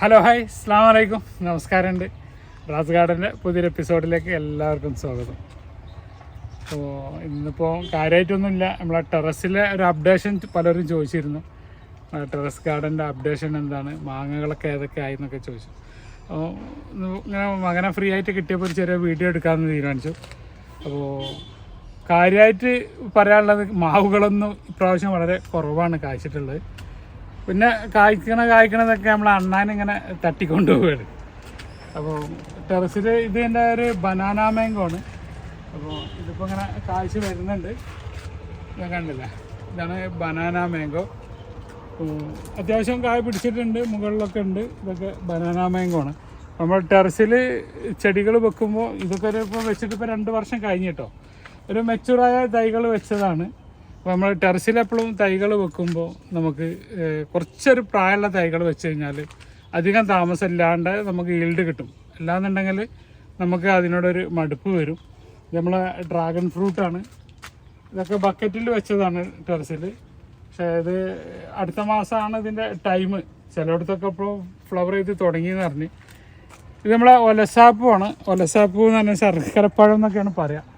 Hello hi അസ്സാം വലൈക്കും നമസ്കാരമുണ്ട്. റാസ് ഗാർഡന്റെ പുതിയൊരു എപ്പിസോഡിലേക്ക് എല്ലാവർക്കും സ്വാഗതം. അപ്പോൾ ഇന്നിപ്പോൾ കാര്യമായിട്ടൊന്നുമില്ല നമ്മളെ ടെറസിലെ ഒരു അപ്ഡേഷൻ പലരും ചോദിച്ചിരുന്നു. ടെറസ് ഗാർഡന്റെ അപ്ഡേഷൻ എന്താണ്? മാങ്ങകളൊക്കെ ഏതൊക്കെ ആയി എന്നൊക്കെ ചോദിച്ചു. അപ്പോൾ ഇങ്ങനെ മകനെ ഫ്രീ ആയിട്ട് കിട്ടിയപ്പോൾ ഒരു ചെറിയ വീഡിയോ എടുക്കാമെന്ന് തീരുമാനിച്ചു. അപ്പോൾ കാര്യമായിട്ട് പറയാനുള്ളത് മാവുകളൊന്നും ഇപ്രാവശ്യം വളരെ കുറവാണ് കായ്ച്ചിട്ടുള്ളത് പിന്നെ കായ്ക്കണ കായ്ക്കണതൊക്കെ നമ്മൾ അണ്ണാനിങ്ങനെ തട്ടിക്കൊണ്ട് പോവാണ് അപ്പോൾ ടെറസിൽ ഇത് എന്റെ ഒരു ബനാന മാങ്കോ ആണ്. അപ്പോൾ ഇതിപ്പോൾ ഇങ്ങനെ കാഴ്ച വരുന്നുണ്ട്. ഞാൻ കണ്ടില്ല. ഇതാണ് ബനാന മാങ്കോ അത്യാവശ്യം കായ പിടിച്ചിട്ടുണ്ട്. മുകളിലൊക്കെ ഉണ്ട്. ഇതൊക്കെ ബനാന മാങ്കോ ആണ്. നമ്മൾ ടെറസിൽ ചെടികൾ വെക്കുമ്പോൾ ഇതൊക്കെ ഒരു ഇപ്പോൾ വെച്ചിട്ട് ഇപ്പോൾ രണ്ട് വർഷം കഴിഞ്ഞിട്ടോ ഒരു മെച്ചൂറായ തൈകൾ വെച്ചതാണ്. അപ്പോൾ നമ്മൾ ടെറസിൽ എപ്പോഴും തൈകൾ വെക്കുമ്പോൾ നമുക്ക് കുറച്ചൊരു പ്രായമുള്ള തൈകൾ വെച്ച് കഴിഞ്ഞാൽ അധികം താമസമില്ലാണ്ട് നമുക്ക് ഈൽഡ് കിട്ടും. അല്ലാന്നുണ്ടെങ്കിൽ നമുക്ക് അതിനോടൊരു മടുപ്പ് വരും. നമ്മളെ ഡ്രാഗൺ ഫ്രൂട്ടാണ് ഇതൊക്കെ ബക്കറ്റിൽ വെച്ചതാണ് ടെറസിൽ പക്ഷേ ഇത് അടുത്ത മാസമാണ് ഇതിന്റെ ടൈം ചിലയിടത്തൊക്കെ ഇപ്പോൾ ഫ്ലവർ ചെയ്ത് തുടങ്ങിയെന്ന് പറഞ്ഞ്. ഇത് നമ്മളെ ഒലസാപ്പുമാണ് ഒലസാപ്പു എന്ന് പറഞ്ഞാൽ ശർക്കരപ്പഴം എന്നൊക്കെയാണ് പറയുക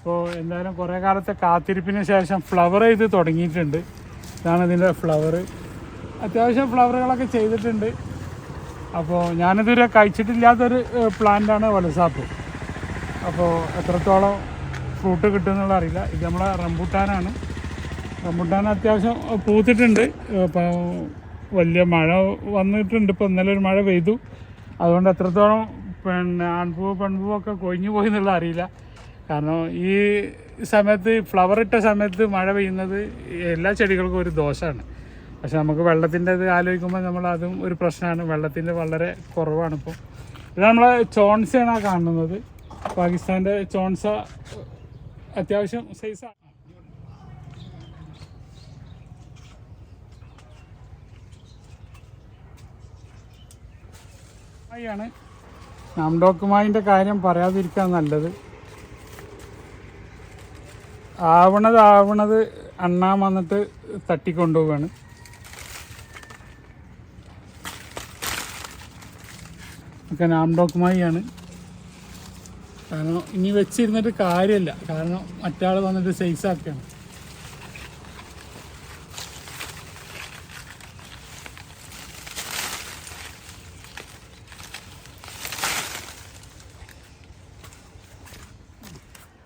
അപ്പോൾ എന്തായാലും കുറേ കാലത്തെ കാത്തിരിപ്പിന് ശേഷം ഫ്ലവർ ചെയ്ത് തുടങ്ങിയിട്ടുണ്ട്. ഇതാണ് ഇതിന്റെ ഫ്ലവർ അത്യാവശ്യം ഫ്ലവറുകളൊക്കെ ചെയ്തിട്ടുണ്ട്. അപ്പോൾ ഞാനിതുവരെ കഴിച്ചിട്ടില്ലാത്തൊരു പ്ലാന്റാണ് വലസാപ്പ്. അപ്പോൾ എത്രത്തോളം ഫ്രൂട്ട് കിട്ടുമെന്നുള്ള അറിയില്ല. ഇത് നമ്മളെ റംബൂട്ടാനാണ്. റംബൂട്ടാൻ അത്യാവശ്യം പൂത്തിട്ടുണ്ട്. അപ്പോൾ വലിയ മഴ വന്നിട്ടുണ്ട്. ഇപ്പോൾ ഇന്നലെ ഒരു മഴ പെയ്തു. അതുകൊണ്ട് എത്രത്തോളം പിന്നെ ആൺപൂവ് പെൺപൂവൊക്കെ കൊഴിഞ്ഞു പോയി എന്നുള്ള അറിയില്ല. കാരണം ഈ സമയത്ത് ഫ്ലവർ ഇട്ട സമയത്ത് മഴ പെയ്യുന്നത് എല്ലാ ചെടികൾക്കും ഒരു ദോഷമാണ് പക്ഷെ നമുക്ക് വെള്ളത്തിന്റെ ഇത് ആലോചിക്കുമ്പോൾ നമ്മൾ അതും ഒരു പ്രശ്നമാണ്. വെള്ളത്തിന്റെ വളരെ കുറവാണ് ഇപ്പോൾ ഇത് നമ്മളെ ചോൺസയാണ് കാണുന്നത്. പാകിസ്ഥാന്റെ ചോൺസ അത്യാവശ്യം സൈസാണ് ാണ്. നാംഡോക്കുമായിന്റെ കാര്യം പറയാതിരിക്കാൻ നല്ലത്. ആവണത് ആവണത് അണ്ണാൻ വന്നിട്ട് തട്ടിക്കൊണ്ടുപോവാണ്. ഒക്കെ നാംഡോക്കുമായിയാണ് കാരണം ഇനി വെച്ചിരുന്നിട്ട് കാര്യമില്ല കാരണം മറ്റാൾ വന്നിട്ട് സൈസാക്കുകയാണ്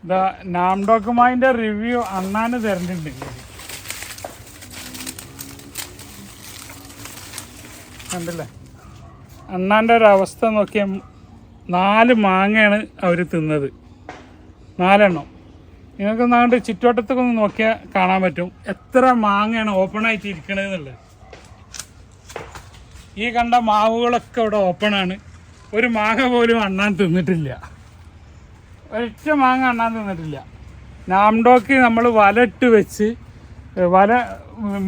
ദാ നാംഡോക്കുമായിന്റെ റിവ്യൂ അണ്ണാന് തരണ്ടിണ്ട്. കണ്ടില്ലേ? അണ്ണാന്റെ ഒരു അവസ്ഥ നോക്കിയ നാല് മാങ്ങയാണ് അവർ തിന്നത്. നാലെണ്ണം. നിങ്ങൾക്ക് നാണ്ട് ചുറ്റുവട്ടത്തൊക്കെ ഒന്ന് നോക്കിയാൽ കാണാൻ പറ്റും. എത്ര മാങ്ങയാണ് ഓപ്പൺ ആയിട്ട് ഇരിക്കണതെന്നുള്ളത് ഈ കണ്ട മാവുകളൊക്കെ ഇവിടെ ആണ്. ഒരു മാങ്ങ പോലും അണ്ണാൻ തിന്നിട്ടില്ല. ഒരൊറ്റ മാങ്ങ എണ്ണാൻ തിന്നിട്ടില്ല. നാംഡോക്ക് നമ്മൾ വല ഇട്ട് വെച്ച് വല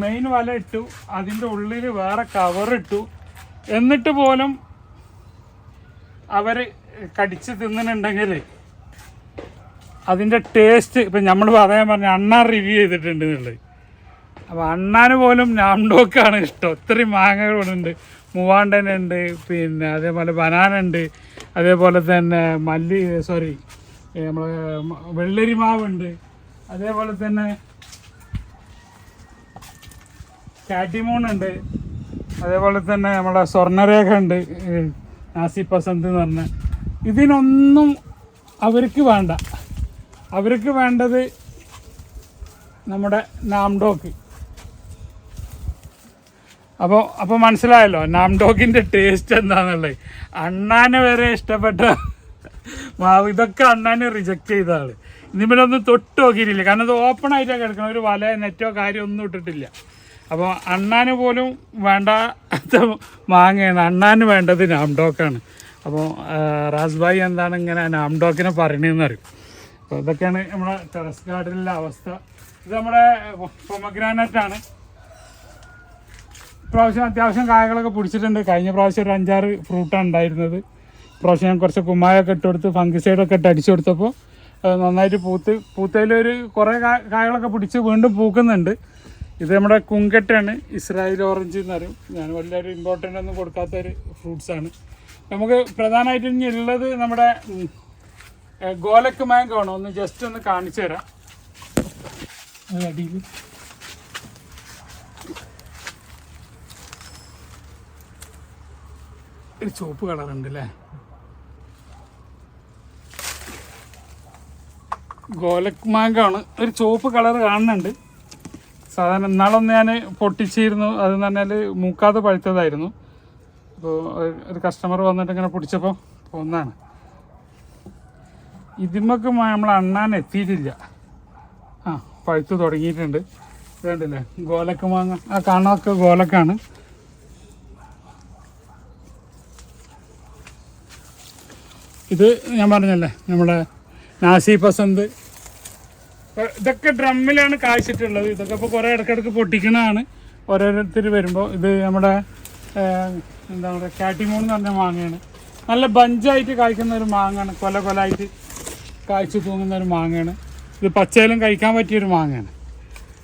മെയിൻ വല ഇട്ടു അതിന്റെ ഉള്ളിൽ വേറെ കവറിട്ടു എന്നിട്ട് പോലും അവർ കടിച്ച് തിന്നുന്നുണ്ടെങ്കിൽ അതിന്റെ ടേസ്റ്റ് ഇപ്പം നമ്മൾ പറയാൻ പറഞ്ഞ അണ്ണാൻ റിവ്യൂ ചെയ്തിട്ടുണ്ട് എന്നുള്ളത്. അപ്പോൾ അണ്ണാന് പോലും നാംഡോക്കാണ് ഇഷ്ടം. ഒത്തിരി മാങ്ങകളുണ്ട് മൂവാണ്ടനുണ്ട് പിന്നെ അതേപോലെ ബനാന ഉണ്ട് അതേപോലെ തന്നെ മല്ലി സോറി നമ്മളെ വെള്ളരി മാവുണ്ട്. അതേപോലെ തന്നെ കാറ്റിമൂണുണ്ട് അതേപോലെ തന്നെ നമ്മളെ സ്വർണരേഖ ഉണ്ട് നാസി പസന്ത് എന്ന് പറഞ്ഞ. ഇതിനൊന്നും അവർക്ക് വേണ്ട. അവർക്ക് വേണ്ടത് നമ്മുടെ നാംഡോക്ക്. അപ്പോൾ അപ്പോൾ മനസ്സിലായല്ലോ നാംഡോക്കിന്റെ ടേസ്റ്റ് എന്താണെന്നുള്ളത് അണ്ണാനെ വരെ ഇഷ്ടപ്പെട്ട മാവ് ഇതൊക്കെ അണ്ണാനെ റിജക്റ്റ് ചെയ്ത ആൾ. ഒന്നും തൊട്ട് നോക്കിയിട്ടില്ല. കാരണം അത് ഓപ്പൺ ആയിട്ടാണ് കിടക്കണം ഒരു വല നെറ്റോ കാര്യം ഒന്നും ഇട്ടിട്ടില്ല. അപ്പോൾ അണ്ണാന് പോലും വേണ്ടാത്ത മാങ്ങയാണ്. അണ്ണാന് വേണ്ടത് നാംഡോക്കാണ് അപ്പോൾ റാസ്ബായി എന്താണ് ഇങ്ങനെ നാംഡോക്കിനെ പറയണതെന്ന് അറിയും? അപ്പോൾ ഇതൊക്കെയാണ് നമ്മുടെ ടെറസ് ഗാർഡനിലെ അവസ്ഥ. ഇത് നമ്മുടെ പൊമഗ്രാനറ്റ് ആണ്. ഇപ്രാവശ്യം അത്യാവശ്യം കായകളൊക്കെ പിടിച്ചിട്ടുണ്ട്. കഴിഞ്ഞ പ്രാവശ്യം ഒരു അഞ്ചാറ് ഫ്രൂട്ടാണ് ഉണ്ടായിരുന്നത്. ഇപ്രാവശ്യം ഞാൻ കുറച്ച് കുമ്മായൊക്കെ ഇട്ട് കൊടുത്ത് ഫംഗിസൈഡൊക്കെ ഇട്ട് അടിച്ചു കൊടുത്തപ്പോൾ നന്നായിട്ട് പൂത്ത് പൂത്തതിൽ ഒരു കുറേ കായകളൊക്കെ പിടിച്ച് വീണ്ടും പൂക്കുന്നുണ്ട്. ഇത് നമ്മുടെ കുങ്കട്ടയാണ് ഇസ്രായേൽ ഓറഞ്ച് എന്ന് പറയും. ഞാൻ വലിയൊരു ഇമ്പോർട്ടന്റ് ഒന്നും കൊടുക്കാത്തൊരു ഫ്രൂട്ട്സാണ് നമുക്ക് പ്രധാനമായിട്ടും ഇനി ഉള്ളത് നമ്മുടെ ഗോലക്ക് മാങ്കോ ആണ്. ഒന്ന് ജസ്റ്റ് ഒന്ന് കാണിച്ചു തരാം. അടിയിൽ ഒരു ചുവപ്പ് കളറുണ്ട് അല്ലേ ഗോലക് മാങ്കാണ് ഒരു ചുവപ്പ് കളർ കാണുന്നുണ്ട്. സാധാരണ ഇന്നാളൊന്ന് ഞാൻ പൊട്ടിച്ചിരുന്നു. അതെന്ന് പറഞ്ഞാൽ മൂക്കാതെ പഴുത്തതായിരുന്നു. അപ്പോൾ ഒരു കസ്റ്റമർ വന്നിട്ട് ഇങ്ങനെ പൊടിച്ചപ്പോൾ ഒന്നാണ്. ഇതിമൊക്കെ നമ്മൾ അണ്ണാൻ എത്തിയിട്ടില്ല. ആ പഴുത്ത് തുടങ്ങിയിട്ടുണ്ട്. വേണ്ടില്ലേ ഗോലക്ക് മാങ്ങ. ആ കാണാനൊക്കെ ഗോലക്കാണ്. ഇത് ഞാൻ പറഞ്ഞല്ലേ? നമ്മുടെ നാസി പസന്ത് ഇതൊക്കെ ഡ്രമ്മിലാണ് കാഴ്ചിട്ടുള്ളത് ഇതൊക്കെ ഇപ്പോൾ കുറേ ഇടയ്ക്കിടയ്ക്ക് പൊട്ടിക്കണതാണ്. ഓരോരുത്തർ വരുമ്പോൾ ഇത് നമ്മുടെ എന്താ പറയുക കാട്ടിമൂൺ എന്ന് പറഞ്ഞ മാങ്ങയാണ്. നല്ല ബഞ്ചായിട്ട് കായ്ക്കുന്ന ഒരു മാങ്ങയാണ് കൊല കൊലായിട്ട് കായ്ച്ചു തൂങ്ങുന്ന ഒരു മാങ്ങയാണ് ഇത് പച്ചയിലും കഴിക്കാൻ പറ്റിയൊരു മാങ്ങയാണ്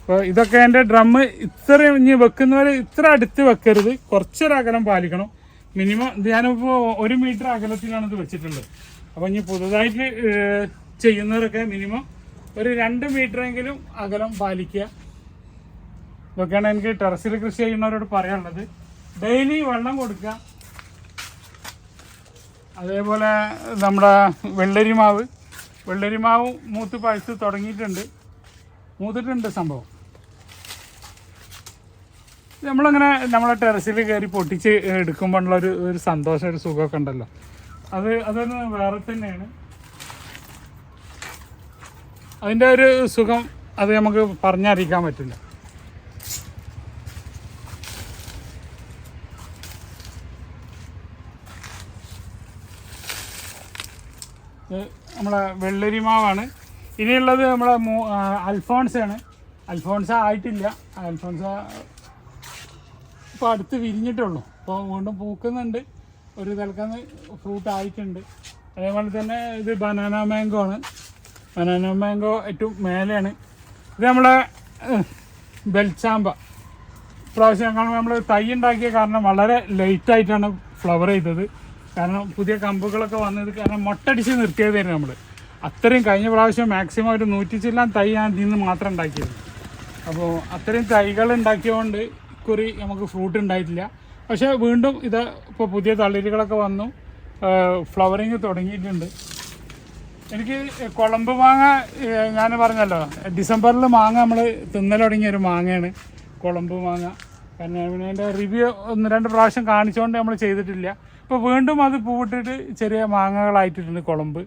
അപ്പോൾ ഇതൊക്കെ എന്റെ ഡ്രമ്മ് ഇത്രയും ഇനി വെക്കുന്നവർ ഇത്ര അടുത്ത് വെക്കരുത്. കുറച്ചൊരകലം പാലിക്കണം. മിനിമം ഞാനിപ്പോൾ ഒരു മീറ്റർ അകലത്തിലാണ് ഇത് വെച്ചിട്ടുള്ളത്. അപ്പോൾ ഇനി പുതുതായിട്ട് ചെയ്യുന്നവരൊക്കെ മിനിമം ഒരു രണ്ട് മീറ്ററെങ്കിലും അകലം പാലിക്കുക. ഇതൊക്കെയാണ് എനിക്ക് ടെറസിൽ കൃഷി ചെയ്യുന്നവരോട് പറയാനുള്ളത്. ഡെയിലി വെള്ളം കൊടുക്കുക. അതേപോലെ നമ്മുടെ വെള്ളരിമാവ്. വെള്ളരിമാവ് മൂത്ത് പഴുത്ത് തുടങ്ങിയിട്ടുണ്ട്. മൂത്തിട്ടുണ്ട് സംഭവം. നമ്മളങ്ങനെ നമ്മളെ ടെറസിൽ കയറി പൊട്ടിച്ച് എടുക്കുമ്പോഴുള്ള ഒരു ഒരു സന്തോഷം ഒരു സുഖമൊക്കെ ഉണ്ടല്ലോ. അത് അതൊന്ന് വേറെ തന്നെയാണ്. അതിന്റെ ഒരു സുഖം അത് നമുക്ക് പറഞ്ഞറിയിക്കാൻ പറ്റില്ല. നമ്മളെ വെള്ളരി മാവാണ്. ഇനിയുള്ളത് നമ്മളെ മൂ- അൽഫോൺസ് അൽഫോൺസാണ്. അൽഫോൺസ ആയിട്ടില്ല. അൽഫോൺസ ഇപ്പോൾ അടുത്ത് വിരിഞ്ഞിട്ടുള്ളൂ. അപ്പോൾ വീണ്ടും പൂക്കുന്നുണ്ട്. ഒരു തിളക്കുന്ന ഫ്രൂട്ട് ആയിട്ടുണ്ട് അതേപോലെ തന്നെ ഇത് ബനാന മാങ്കോ ആണ്. ബനാന മാംഗോ ഏറ്റവും മേലെയാണ്. ഇത് നമ്മളെ ബെൽച്ചാമ്പ പ്രാവശ്യം കാണുമ്പോൾ നമ്മൾ തൈ ഉണ്ടാക്കിയ കാരണം വളരെ ലേറ്റായിട്ടാണ് ഫ്ലവർ ചെയ്തത്. കാരണം പുതിയ കമ്പുകളൊക്കെ വന്നത് കാരണം മൊട്ടടിച്ച് നിർത്തിയതായിരുന്നു നമ്മൾ അത്രയും കഴിഞ്ഞ പ്രാവശ്യം മാക്സിമം ഒരു നൂറ്റി ചില്ലാൻ തൈ ഞാൻ നിന്ന് മാത്രം ഉണ്ടാക്കിയത്. അപ്പോൾ അത്രയും തൈകൾ ഉണ്ടാക്കിയതുകൊണ്ട് കുറി നമുക്ക് ഫ്രൂട്ട് ഉണ്ടായിട്ടില്ല. പക്ഷേ വീണ്ടും ഇത് ഇപ്പോൾ പുതിയ തളിരുകളൊക്കെ വന്നു. ഫ്ലവറിങ് തുടങ്ങിയിട്ടുണ്ട്. എനിക്ക് കുളമ്പ് മാങ്ങ ഞാൻ പറഞ്ഞല്ലോ ഡിസംബറിൽ മാങ്ങ നമ്മൾ തിന്നൽ തുടങ്ങിയ ഒരു മാങ്ങയാണ് കുളമ്പ് മാങ്ങ. കാരണം പിന്നെ അതിന്റെ റിവ്യൂ ഒന്ന് രണ്ട് പ്രാവശ്യം കാണിച്ചുകൊണ്ട് നമ്മൾ ചെയ്തിട്ടില്ല. ഇപ്പോൾ വീണ്ടും അത് പൂവിട്ടിട്ട് ചെറിയ മാങ്ങകളായിട്ടിട്ടുണ്ട് കുളമ്പ്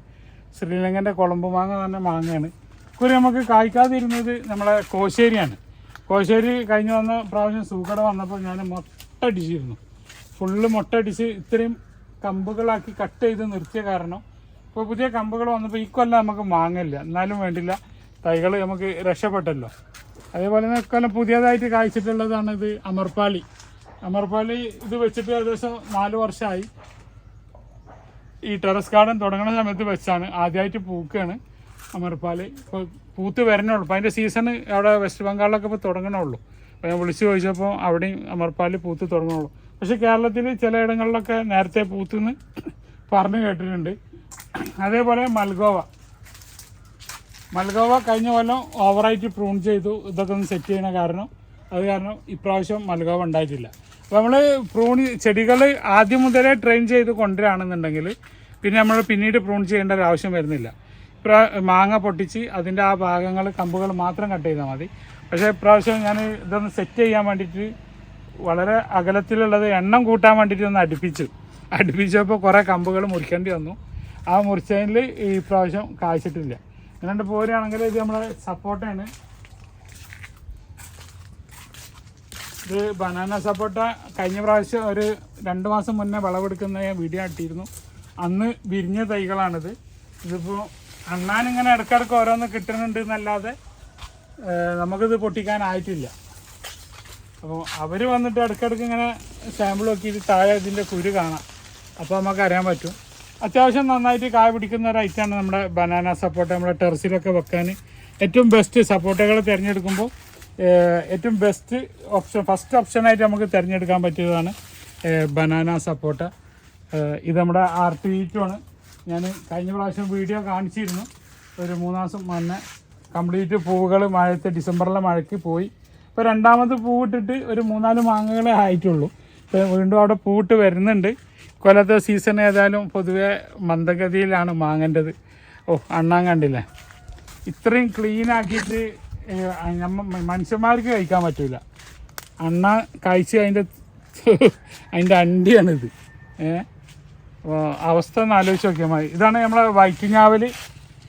ശ്രീലങ്കന്റെ കുളമ്പ് മാങ്ങ തന്നെ മാങ്ങയാണ്. കുറി നമുക്ക് കായ്ക്കാതിരുന്നത് നമ്മളെ കോശേരിയാണ്. കോശേരി കഴിഞ്ഞ് വന്ന പ്രാവശ്യം സൂക്കട വന്നപ്പോൾ ഞാൻ മുട്ടടിച്ചിരുന്നു. ഫുള്ള് മുട്ടടിച്ച് ഇത്രയും കമ്പുകളാക്കി കട്ട് ചെയ്ത് നിർത്തിയ കാരണം ഇപ്പോൾ പുതിയ കമ്പുകൾ വന്നപ്പോൾ ഈ കൊല്ലം നമുക്ക് മാങ്ങില്ല എന്നാലും വേണ്ടില്ല. തൈകൾ നമുക്ക് രക്ഷപ്പെട്ടല്ലോ. അതേപോലെ തന്നെ ഇക്കൊല്ലം പുതിയതായിട്ട് കായ്ച്ചിട്ടുള്ളതാണ് ഇത് അമർപ്പാലി അമർപ്പാലി ഇത് വെച്ചിട്ട് ഏകദേശം നാല് വർഷമായി ഈ ടെറസ് ഗാർഡൻ തുടങ്ങുന്ന സമയത്ത് വെച്ചാണ്. ആദ്യമായിട്ട് പൂക്കുകയാണ് അമർപ്പാലി ഇപ്പോൾ പൂത്ത് വരണുള്ളൂ അപ്പോൾ അതിന്റെ സീസൺ അവിടെ വെസ്റ്റ് ബംഗാളിലൊക്കെ ഇപ്പോൾ തുടങ്ങണുള്ളൂ അപ്പോൾ ഞാൻ വിളിച്ചു ചോദിച്ചപ്പോൾ അവിടെയും അമർപ്പാലി പൂത്ത് തുടങ്ങുള്ളൂ പക്ഷേ കേരളത്തിൽ ചിലയിടങ്ങളിലൊക്കെ നേരത്തെ പൂത്തുന്ന് പറഞ്ഞു കേട്ടിട്ടുണ്ട്. അതേപോലെ മൽഗോവ. മൽഗോവ കഴിഞ്ഞ കൊല്ലം ഓവറായിട്ട് പ്രൂൺ ചെയ്തു. ഇതൊക്കെ ഒന്ന് സെറ്റ് ചെയ്യണ കാരണം. അത് കാരണം ഇപ്രാവശ്യം മൽഗോവ ഉണ്ടായിട്ടില്ല. അപ്പോൾ നമ്മൾ പ്രൂൺ ചെടികൾ ആദ്യം മുതലേ ട്രെയിൻ ചെയ്ത് കൊണ്ടുവരാണെന്നുണ്ടെങ്കിൽ പിന്നെ നമ്മൾ പിന്നീട് പ്രൂൺ ചെയ്യേണ്ട ഒരു ആവശ്യം വരുന്നില്ല. ഇപ്രാ മാങ്ങ പൊട്ടിച്ച് അതിന്റെ ആ ഭാഗങ്ങൾ കമ്പുകൾ മാത്രം കട്ട് ചെയ്താൽ മതി. പക്ഷേ ഇപ്രാവശ്യം ഞാൻ ഇതൊന്ന് സെറ്റ് ചെയ്യാൻ വേണ്ടിയിട്ട് വളരെ അകലത്തിലുള്ളത് എണ്ണം കൂട്ടാൻ വേണ്ടിയിട്ട് ഒന്ന് അടുപ്പിച്ചു. അടുപ്പിച്ചപ്പോൾ കുറേ കമ്പുകൾ മുറിക്കേണ്ടി വന്നു. ആ മുറിച്ചതിൽ ഈ പ്രാവശ്യം കായ്ച്ചിട്ടില്ല. എന്നിട്ട് പോരുകയാണെങ്കിൽ ഇത് നമ്മളെ സപ്പോർട്ടാണ്. ഇത് ബനാന സപ്പോട്ട കഴിഞ്ഞ പ്രാവശ്യം ഒരു രണ്ട് മാസം മുന്നേ വിളവെടുക്കുന്ന വീഡിയോ ഇട്ടിരുന്നു. അന്ന് വിരിഞ്ഞ തൈകളാണിത്. ഇതിപ്പോൾ അണ്ണാനിങ്ങനെ ഇടയ്ക്കിടയ്ക്ക് ഓരോന്ന് കിട്ടുന്നുണ്ട് എന്നല്ലാതെ നമുക്കിത് പൊട്ടിക്കാനായിട്ടില്ല. അപ്പോൾ അവർ വന്നിട്ട് ഇടയ്ക്കിടയ്ക്ക് ഇങ്ങനെ സാമ്പിൾ നോക്കിയിട്ട് താഴെ ഇതിന്റെ കുരു കാണാം. അപ്പോൾ നമുക്ക് അറിയാൻ പറ്റും. അത്യാവശ്യം നന്നായിട്ട് കായ പിടിക്കുന്ന ഒരു ഐറ്റമാണ് നമ്മുടെ ബനാന സപ്പോർട്ട് നമ്മുടെ ടെറസിലൊക്കെ വെക്കാൻ ഏറ്റവും ബെസ്റ്റ് സപ്പോർട്ടുകൾ തിരഞ്ഞെടുക്കുമ്പോൾ ഏറ്റവും ബെസ്റ്റ് ഓപ്ഷൻ ഫസ്റ്റ് ഓപ്ഷനായിട്ട് നമുക്ക് തിരഞ്ഞെടുക്കാൻ പറ്റിയതാണ് ബനാന സപ്പോട്ട ഇത് നമ്മുടെ ആർ ടി ആണ്. ഞാൻ കഴിഞ്ഞ പ്രാവശ്യം വീഡിയോ കാണിച്ചിരുന്നു. ഒരു മൂന്നാസം മുന്നേ കംപ്ലീറ്റ് പൂവുകൾ മഴത്ത് ഡിസംബറിലെ മഴയ്ക്ക് പോയി. ഇപ്പോൾ രണ്ടാമത് പൂവിട്ടിട്ട് ഒരു മൂന്നാൽ മാങ്ങകളെ ആയിട്ടുള്ളൂ. ഇപ്പോൾ വീണ്ടും അവിടെ പൂവിട്ട് വരുന്നുണ്ട്. കൊല്ലത്തെ സീസൺ ഏതായാലും പൊതുവെ മന്ദഗതിയിലാണ് മാങ്ങേണ്ടത് ഓ അണ്ണാൻ കണ്ടില്ലേ? ഇത്രയും ക്ലീൻ ആക്കിയിട്ട് മനുഷ്യന്മാർക്ക് കഴിക്കാൻ പറ്റില്ല അണ്ണ കഴിച്ച് അതിന്റെ അതിന്റെ അണ്ടിയാണിത്. അവസ്ഥ ഒന്ന് ആലോചിച്ച് നോക്കിയാൽ മതി. ഇതാണ് നമ്മളെ വൈറ്റിഞ്ഞാവൽ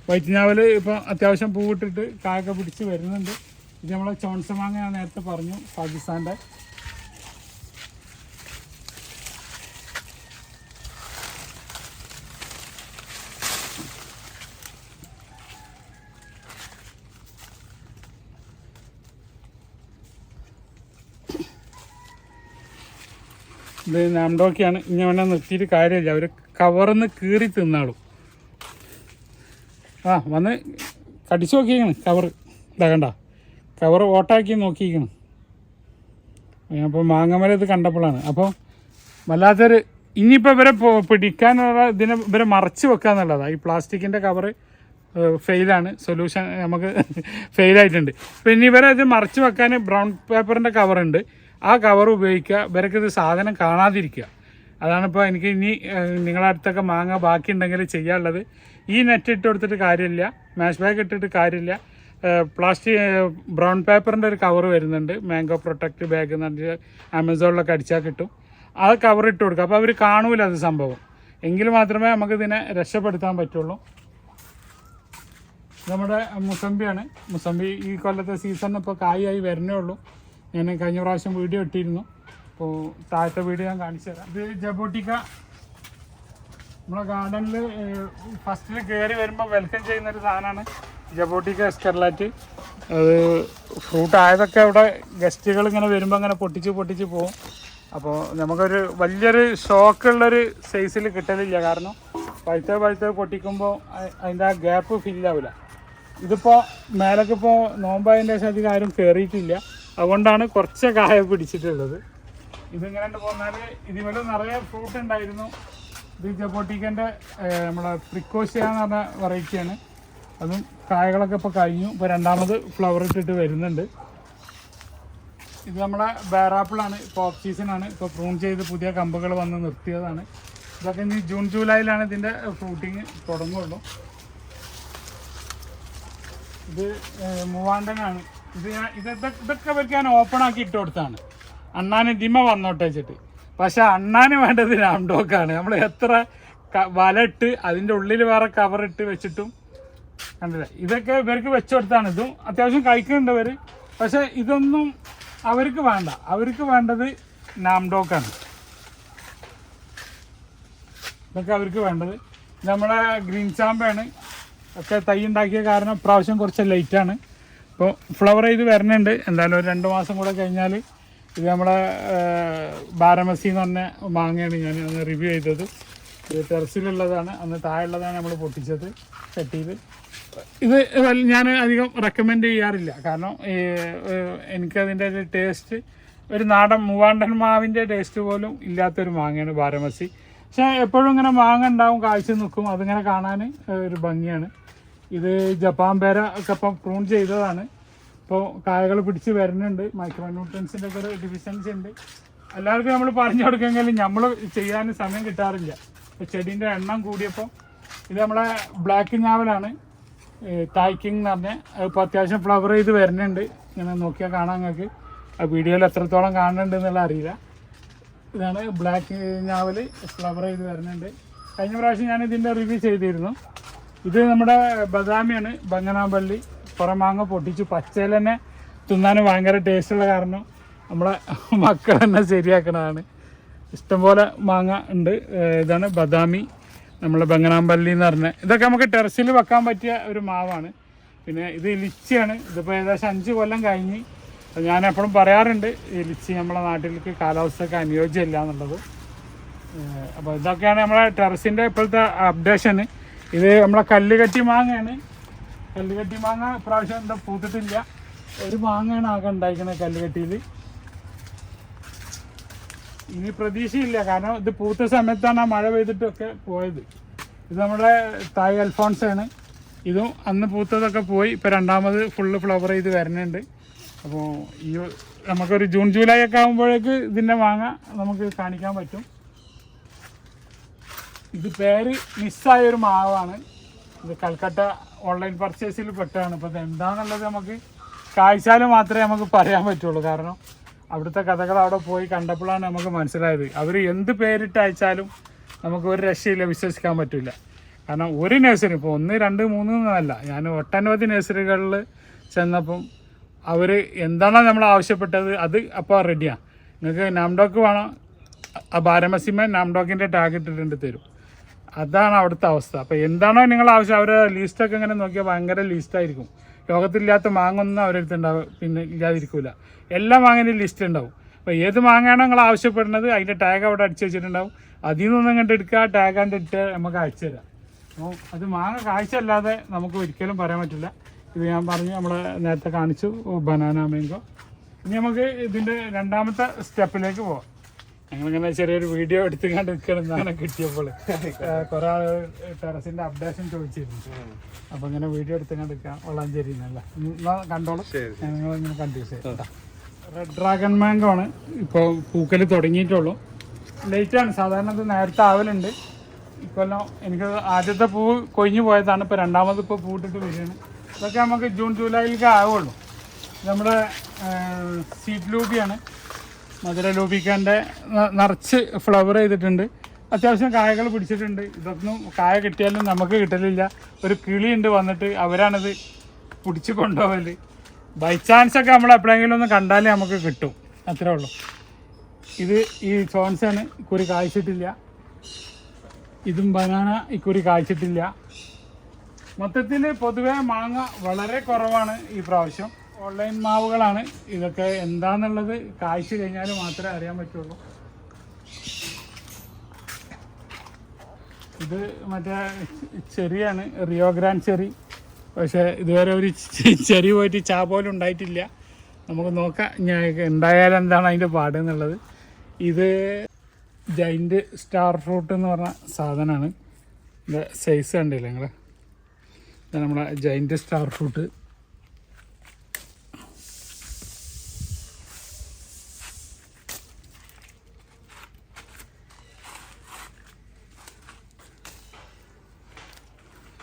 വൈറ്റിഞ്ഞാവൽ ഇപ്പം അത്യാവശ്യം പൂവിട്ടിട്ട് കായൊക്കെ പിടിച്ച് വരുന്നുണ്ട്. ഇത് നമ്മളെ ചോൺസമാങ്ങ ഞാൻ നേരത്തെ പറഞ്ഞു പാകിസ്ഥാന്റെ. ഇത് നാംഡോക്കിയാണ് ഇനി അവനെ നിർത്തിയിട്ട് കാര്യമില്ല. അവർ കവറിന്ന് കീറി തിന്നാളും. ആ വന്ന് കടിച്ചു നോക്കിയിരിക്കണം. കവർ. ഇതാ കണ്ട. കവർ ഓട്ടാക്കി നോക്കിയിരിക്കണം. അപ്പോൾ മാങ്ങമല ഇത് കണ്ടപ്പോഴാണ്. അപ്പോൾ വല്ലാത്തൊരു ഇനിയിപ്പോൾ ഇവരെ പിടിക്കാനുള്ള ഇതിനെ ഇവരെ മറച്ച് വെക്കുക എന്നുള്ളതാണ് ഈ പ്ലാസ്റ്റിക്കിന്റെ കവർ ഫെയിലാണ് സൊല്യൂഷൻ നമുക്ക് ഫെയിലായിട്ടുണ്ട് പിന്നെ ഇവരെ ഇത് മറച്ച് വെക്കാൻ ബ്രൗൺ പേപ്പറിന്റെ കവറുണ്ട് ആ കവർ ഉപയോഗിക്കുക. ഇവരൊക്കെ ഇത് സാധനം കാണാതിരിക്കുക. അതാണിപ്പോൾ എനിക്ക് ഇനി നിങ്ങളുടെ അടുത്തൊക്കെ മാങ്ങ ബാക്കി ഉണ്ടെങ്കിൽ ചെയ്യാനുള്ളത്. ഈ നെറ്റ് ഇട്ട് കൊടുത്തിട്ട് കാര്യമില്ല. മാഷ് ബാഗ് ഇട്ടിട്ട് കാര്യമില്ല. പ്ലാസ്റ്റിക് ബ്രൗൺ പേപ്പറിന്റെ ഒരു കവർ വരുന്നുണ്ട്. മാംഗോ പ്രൊട്ടക്റ്റ് ബാഗ് എന്ന് പറഞ്ഞാൽ ആമസോണിലൊക്കെ അടിച്ചാൽ കിട്ടും. അത് കവർ ഇട്ട് കൊടുക്കുക. അപ്പോൾ അവർ കാണൂല അത് സംഭവം. എങ്കിൽ മാത്രമേ നമുക്ക് ഇതിനെ രക്ഷപ്പെടുത്താൻ പറ്റുള്ളൂ. നമ്മുടെ മുസമ്പിയാണ് മുസമ്പി ഈ കൊല്ലത്തെ സീസണിൽ ഇപ്പോൾ കായായി വരണേ ഉള്ളൂ. ഞാൻ കഴിഞ്ഞ പ്രാവശ്യം വീഡിയോ ഇട്ടിരുന്നു. അപ്പോൾ താഴത്തെ വീഡിയോ ഞാൻ കാണിച്ചു തരാം. ഇത് ജബോട്ടിക്ക. നമ്മളെ ഗാർഡനിൽ ഫസ്റ്റിൽ കയറി വരുമ്പോൾ വെൽക്കം ചെയ്യുന്ന ഒരു സാധനമാണ് ജബോട്ടിക്ക എസ്കർലാറ്റ് അത് ഫ്രൂട്ട് ആയതൊക്കെ അവിടെ ഗസ്റ്റുകൾ ഇങ്ങനെ വരുമ്പോൾ അങ്ങനെ പൊട്ടിച്ച് പൊട്ടിച്ച് പോകും അപ്പോൾ നമുക്കൊരു വലിയൊരു ഷോക്കുള്ളൊരു സൈസിൽ കിട്ടലില്ല. കാരണം പഴുത്ത പഴുത്ത പൊട്ടിക്കുമ്പോൾ അതിന്റെ ആ ഗ്യാപ്പ് ഫില്ലാവില്ല ഇതിപ്പോൾ മേലൊക്കെ ഇപ്പോൾ നോമ്പായതിന്റെ ശേഷം അധികം ആരും കയറിയിട്ടില്ല അതുകൊണ്ടാണ് കുറച്ച് കായ പിടിച്ചിട്ടുള്ളത്. ഇതിങ്ങനെ പോന്നാൽ ഇതുപോലെ നിറയെ ഫ്രൂട്ട് ഉണ്ടായിരുന്നു. ഇത് ജപ്പോട്ടിക്കന്റെ നമ്മളെ പ്രിക്കോഷ്യ എന്ന് പറഞ്ഞ വെറൈറ്റിയാണ്. അതും കായകളൊക്കെ ഇപ്പോൾ കഴിഞ്ഞു. ഇപ്പോൾ രണ്ടാമത് ഫ്ലവർ ഇട്ടിട്ട് വരുന്നുണ്ട്. ഇത് നമ്മുടെ ബേറാപ്പിളാണ് ഇപ്പോൾ ഓഫ് സീസണാണ് ഇപ്പോൾ പ്രൂൺ ചെയ്ത് പുതിയ കമ്പുകൾ വന്ന് നിർത്തിയതാണ്. ഇതൊക്കെ ഇനി ജൂൺ ജൂലൈയിലാണ് ഇതിന്റെ ഫ്രൂട്ടിങ് തുടങ്ങുള്ളൂ. ഇത് മൂവാണ്ടനാണ്. ഇതൊക്കെ വെക്കാൻ ഓപ്പൺ ആക്കി ഇട്ട് കൊടുത്താണ്. അണ്ണാന് ഡിമ വന്നോട്ടെ വെച്ചിട്ട്. പക്ഷെ അണ്ണാന് വേണ്ടത് രാംഡോക്കാണ്. നമ്മൾ എത്ര വലയിട്ട് അതിന്റെ ഉള്ളിൽ വേറെ കവർ ഇട്ട് വെച്ചിട്ടും കണ്ടില്ല. ഇതൊക്കെ ഇവർക്ക് വെച്ചു കൊടുത്താണ്. ഇതും അത്യാവശ്യം കഴിക്കുന്നുണ്ട് അവർ പക്ഷെ ഇതൊന്നും അവർക്ക് വേണ്ട. അവർക്ക് വേണ്ടത് നാംഡോക്കാണ് ഇതൊക്കെ അവർക്ക് വേണ്ടത്. നമ്മളെ ഗ്രീൻ ചാമ്പയാണ്. ഒക്കെ തൈ ഉണ്ടാക്കിയ കാരണം പ്രാവശ്യം കുറച്ച് ലേറ്റാണ് ഇപ്പോൾ ഫ്ലവർ ചെയ്ത് വരുന്നുണ്ട് എന്തായാലും ഒരു രണ്ട് മാസം കൂടെ കഴിഞ്ഞാൽ ഇത് നമ്മളെ ബാരമസി എന്ന് പറഞ്ഞ മാങ്ങയാണ് ഞാൻ അന്ന് റിവ്യൂ ചെയ്തത്. ഇത് ടെറസിലുള്ളതാണ്. അന്ന് താഴെയുള്ളതാണ് നമ്മൾ പൊട്ടിച്ചത് ചട്ടിയിൽ ഇത് ഞാൻ അധികം റെക്കമെൻഡ് ചെയ്യാറില്ല. കാരണം എനിക്കതിന്റെ ഒരു ടേസ്റ്റ് ഒരു നാടൻ മൂവാണ്ടൻ മാവിന്റെ ടേസ്റ്റ് പോലും ഇല്ലാത്തൊരു മാങ്ങയാണ് ബാരമസി. പക്ഷേ എപ്പോഴും ഇങ്ങനെ മാങ്ങ ഉണ്ടാവും കാഴ്ച നിൽക്കും. അതിങ്ങനെ കാണാൻ ഒരു ഭംഗിയാണ്. ഇത് ജപ്പാൻ പേര ഒക്കെ ഇപ്പം പ്രൂൺ ചെയ്തതാണ്. ഇപ്പോൾ കായകൾ പിടിച്ച് വരുന്നുണ്ട്. മൈക്രോ ന്യൂട്രൻസിന്റെ ഒക്കെ ഒരു ഡിഫിഷ്യൻസി ഉണ്ട്. എല്ലാവർക്കും നമ്മൾ പറഞ്ഞു കൊടുക്കുമെങ്കിലും നമ്മൾ ചെയ്യാൻ സമയം കിട്ടാറില്ല. ഇപ്പോൾ ചെടീന്റെ എണ്ണം കൂടിയപ്പോൾ ഇത് നമ്മളെ ബ്ലാക്ക് ഞാവലാണ്. തായ്ക്കിങ് എന്ന് പറഞ്ഞാൽ ഇപ്പോൾ അത്യാവശ്യം ഫ്ലവർ ചെയ്ത് വരുന്നുണ്ട്. ഇങ്ങനെ നോക്കിയാൽ കാണാൻ നിങ്ങൾക്ക്. ആ വീഡിയോയിൽ എത്രത്തോളം കാണുന്നുണ്ട് എന്നുള്ള അറിയില്ല. ഇതാണ് ബ്ലാക്ക് ഞാവൽ ഫ്ലവർ ചെയ്ത് വരുന്നുണ്ട്. കഴിഞ്ഞ പ്രാവശ്യം ഞാൻ ഇതിന്റെ റിവ്യൂ ചെയ്തിരുന്നു. ഇത് നമ്മുടെ ബദാമിയാണ് ബംഗനാമ്പള്ളി പുറം മാങ്ങ പൊട്ടിച്ച്. പച്ചയിൽ തന്നെ തിന്നാൻ ഭയങ്കര ടേസ്റ്റുള്ള കാരണം നമ്മളെ മക്കൾ തന്നെ ശരിയാക്കണതാണ്. ഇഷ്ടംപോലെ മാങ്ങ ഉണ്ട്. ഇതാണ് ബദാമി. നമ്മളെ ബംഗനാമ്പള്ളി എന്ന് പറഞ്ഞ ഇതൊക്കെ നമുക്ക് ടെറസിൽ വെക്കാൻ പറ്റിയ ഒരു മാവാണ്. പിന്നെ ഇത് ലിച്ചിയാണ് ഇതിപ്പോൾ ഏകദേശം അഞ്ച് കൊല്ലം കഴിഞ്ഞ്. ഞാൻ എപ്പോഴും പറയാറുണ്ട് ഈ ലിച്ചി നമ്മളെ നാട്ടിലേക്ക് കാലാവസ്ഥയ്ക്ക് അനുയോജ്യമല്ല എന്നുള്ളത്. അപ്പോൾ ഇതൊക്കെയാണ് നമ്മളെ ടെറസിന്റെ ഇപ്പോഴത്തെ അപ്ഡേഷൻ ഇത് നമ്മളെ കല്ലുകട്ടി മാങ്ങയാണ്. കല്ലുകട്ടി മാങ്ങ ഇപ്രാവശ്യം എന്താ പൂത്തിട്ടില്ല. ഒരു മാങ്ങയാണ് ആകെ ഉണ്ടായിരിക്കുന്നത് കല്ലുകെട്ടിയിൽ ഇനി പ്രതീക്ഷയില്ല. കാരണം ഇത് പൂത്ത സമയത്താണ് ആ മഴ പെയ്തിട്ടൊക്കെ പോയത്. ഇത് നമ്മുടെ തായ് ആണ് ഇതും അന്ന് പൂത്തതൊക്കെ പോയി. ഇപ്പോൾ രണ്ടാമത് ഫുള്ള് ഫ്ലവർ ചെയ്ത് വരുന്നുണ്ട് അപ്പോൾ ഈ നമുക്കൊരു ജൂൺ ജൂലൈ ഒക്കെ ആകുമ്പോഴേക്ക് ഇതിന്റെ മാങ്ങ നമുക്ക് കാണിക്കാൻ പറ്റും. ഇത് പേര് മിസ്സായ ഒരു മാവാണ്. ഇത് കൽക്കട്ട ഓൺലൈൻ പർച്ചേസിൽ പെട്ടതാണ് ഇപ്പോൾ ഇത് എന്താണെന്നുള്ളത് നമുക്ക് കാഴ്ചാൽ മാത്രമേ നമുക്ക് പറയാൻ പറ്റുള്ളൂ. കാരണം അവിടുത്തെ കഥകൾ അവിടെ പോയി കണ്ടപ്പോഴാണ് നമുക്ക് മനസ്സിലായത്. അവർ എന്ത് പേരിട്ട് അയച്ചാലും നമുക്ക് ഒരു രക്ഷയില്ല വിശ്വസിക്കാൻ പറ്റില്ല. കാരണം ഒരു നഴ്സറി ഇപ്പോൾ ഒന്ന് രണ്ട് മൂന്ന് എന്നല്ല. ഞാൻ ഒട്ടനവധി നഴ്സറികളിൽ ചെന്നപ്പം അവർ എന്താണോ നമ്മൾ ആവശ്യപ്പെട്ടത് അത് അപ്പോൾ റെഡിയാണ് നിങ്ങൾക്ക് നാംഡോക്ക് വേണം. ആ ബാരമസിമ നാംഡോക്കിന്റെ ടാഗ് ഇട്ടിട്ടുണ്ട് തരും. അതാണ് അവിടുത്തെ അവസ്ഥ. അപ്പോൾ എന്താണോ നിങ്ങൾ ആവശ്യം അവരുടെ ലിസ്റ്റൊക്കെ ഇങ്ങനെ നോക്കിയാൽ ഭയങ്കര ലിസ്റ്റായിരിക്കും ലോകത്തില്ലാത്ത മാങ്ങൊന്നും അവരടുത്ത് ഉണ്ടാവും പിന്നെ ഇല്ലാതിരിക്കില്ല എല്ലാ മാങ്ങേന്റെയും ലിസ്റ്റ് ഉണ്ടാവും. അപ്പോൾ ഏത് മാങ്ങയാണോ നിങ്ങൾ ആവശ്യപ്പെടുന്നത് അതിന്റെ ടാഗ് അവിടെ അടിച്ച് വെച്ചിട്ടുണ്ടാവും. അതിൽ നിന്നും ഇങ്ങോട്ട് എടുക്കുക ടാഗ് കണ്ട് ഇട്ട് നമുക്ക് അയച്ചു തരാം. അപ്പോൾ അത് മാങ്ങ കാഴ്ചയല്ലാതെ നമുക്ക് ഒരിക്കലും പറയാൻ പറ്റില്ല. ഇത് ഞാൻ പറഞ്ഞു നമ്മൾ നേരത്തെ കാണിച്ചു ബനാന മാങ്കോ ഇനി നമുക്ക് ഇതിന്റെ രണ്ടാമത്തെ സ്റ്റെപ്പിലേക്ക് പോവാം. ഞങ്ങളിങ്ങനെ ചെറിയൊരു വീഡിയോ എടുത്തുകൊണ്ട് നിൽക്കണം എന്നാണ് കിട്ടിയപ്പോൾ കുറെ ആൾ ടെറസിന്റെ അപ്ഡേഷൻ ചോദിച്ചിരുന്നു. അപ്പൊ ഇങ്ങനെ വീഡിയോ എടുത്തുകൊണ്ട് നിൽക്കാം വളാഞ്ചേരി എന്നല്ല കണ്ടോളൂ. ഞങ്ങളിങ്ങനെ കണ്ടിന്യൂസ് റെഡ് ഡ്രാഗൺ മാങ്കോ ആണ് ഇപ്പോൾ പൂക്കൽ തുടങ്ങിയിട്ടുള്ളൂ. ലേറ്റ് ആണ് സാധാരണ ഇത് നേരത്തെ ആവലുണ്ട്. ഇക്കൊല്ലം എനിക്ക് ആദ്യത്തെ പൂ കൊഴിഞ്ഞു പോയതാണ് ഇപ്പോൾ രണ്ടാമത് ഇപ്പോൾ പൂട്ടിട്ട് വരികയാണ്. ഇതൊക്കെ നമുക്ക് ജൂൺ ജൂലൈയിലേക്ക് ആവുള്ളൂ. നമ്മുടെ സീറ്റ് ലൂബിയാണ് മധുര ലൂപിക്കാന്റെ നിറച്ച് ഫ്ലവർ ചെയ്തിട്ടുണ്ട്. അത്യാവശ്യം കായകൾ പിടിച്ചിട്ടുണ്ട്. ഇതൊന്നും കായ കിട്ടിയാലും നമുക്ക് കിട്ടലില്ല. ഒരു കിളിയുണ്ട് വന്നിട്ട് അവരാണിത് പിടിച്ച് കൊണ്ടുപോകൽ ബൈ ചാൻസ് ഒക്കെ നമ്മൾ എപ്പോഴെങ്കിലും ഒന്ന് കണ്ടാലേ നമുക്ക് കിട്ടും. അത്രേ ഉള്ളൂ. ഇത് ഈ ചോൺസാണ്. ഇക്കുറി കായ്ച്ചിട്ടില്ല. ഇതും ബനാന ഇക്കുറി കായ്ച്ചിട്ടില്ല. മൊത്തത്തിൽ പൊതുവെ മാങ്ങ വളരെ കുറവാണ് ഈ പ്രാവശ്യം. ഓൺലൈൻ മാവുകളാണ്. ഇതൊക്കെ എന്താന്നുള്ളത് കാഴ്ച കഴിഞ്ഞാൽ മാത്രമേ അറിയാൻ പറ്റുള്ളൂ. ഇത് മറ്റേ ചെറിയാണ് റിയോ ഗ്രാൻഡ് ചെറി. പക്ഷേ ഇതുവരെ ഒരു ചെറി പോയിട്ട് ചാ പോലും ഉണ്ടായിട്ടില്ല. നമുക്ക് നോക്കാം ഞാൻ ഉണ്ടായാൽ എന്താണ് അതിന്റെ പാട് എന്നുള്ളത്. ഇത് ജൈന്റ് സ്റ്റാർ ഫ്രൂട്ട് എന്ന് പറഞ്ഞ സാധനമാണ്. ഇതിന്റെ സൈസ് കണ്ടില്ല നിങ്ങൾ നമ്മുടെ ജൈന്റ് സ്റ്റാർ ഫ്രൂട്ട്